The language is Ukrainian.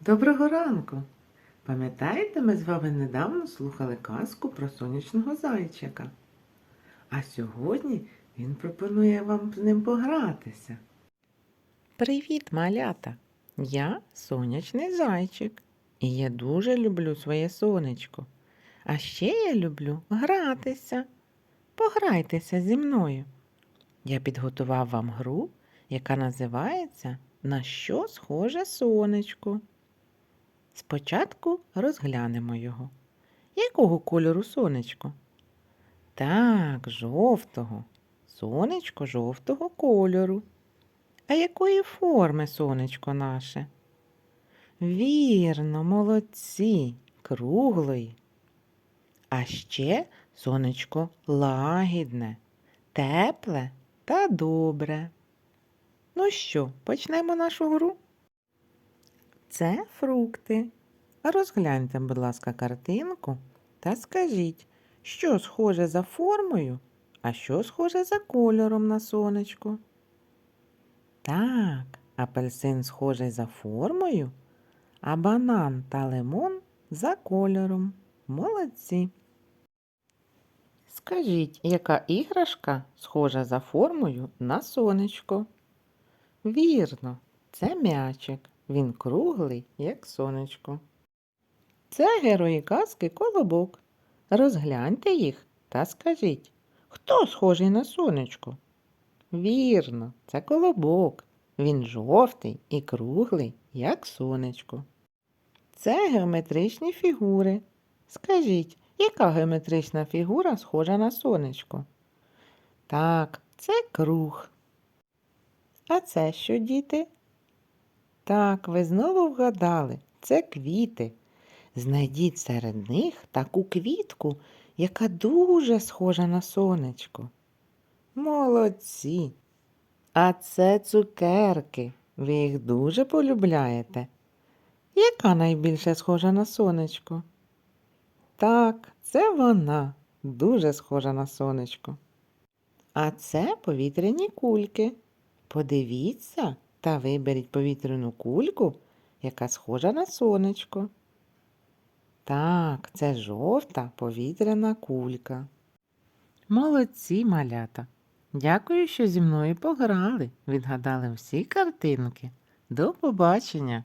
Доброго ранку! Пам'ятаєте, ми з вами недавно слухали казку про сонячного зайчика. А сьогодні він пропонує вам з ним погратися. Привіт, малята! Я сонячний зайчик, і я дуже люблю своє сонечко. А ще я люблю гратися. Пограйтеся зі мною. Я підготував вам гру, яка називається На що схоже сонечко. Спочатку розглянемо його. Якого кольору сонечко? Так, жовтого. Сонечко жовтого кольору. А якої форми сонечко наше? Вірно, молодці, круглої. А ще сонечко лагідне, тепле та добре. Ну що, почнемо нашу гру? Це фрукти. Розгляньте, будь ласка, картинку та скажіть, що схоже за формою, а що схоже за кольором на сонечко. Так, апельсин схожий за формою, а банан та лимон за кольором. Молодці. Скажіть, яка іграшка схожа за формою на сонечко? Вірно, це м'ячик. Він круглий, як сонечко. Це герої казки колобок. Розгляньте їх та скажіть, хто схожий на сонечко? Вірно, це колобок. Він жовтий і круглий, як сонечко. Це геометричні фігури. Скажіть, яка геометрична фігура схожа на сонечко? Так, це круг. А це що, діти? Так, ви знову вгадали, це квіти. Знайдіть серед них таку квітку, яка дуже схожа на сонечко. Молодці. А це цукерки. Ви їх дуже полюбляєте. Яка найбільше схожа на сонечко? Так, це вона, дуже схожа на сонечко. А це повітряні кульки. Подивіться та виберіть повітряну кульку, яка схожа на сонечко. Так, це жовта повітряна кулька. Молодці, малята. Дякую, що зі мною пограли, відгадали всі картинки. До побачення!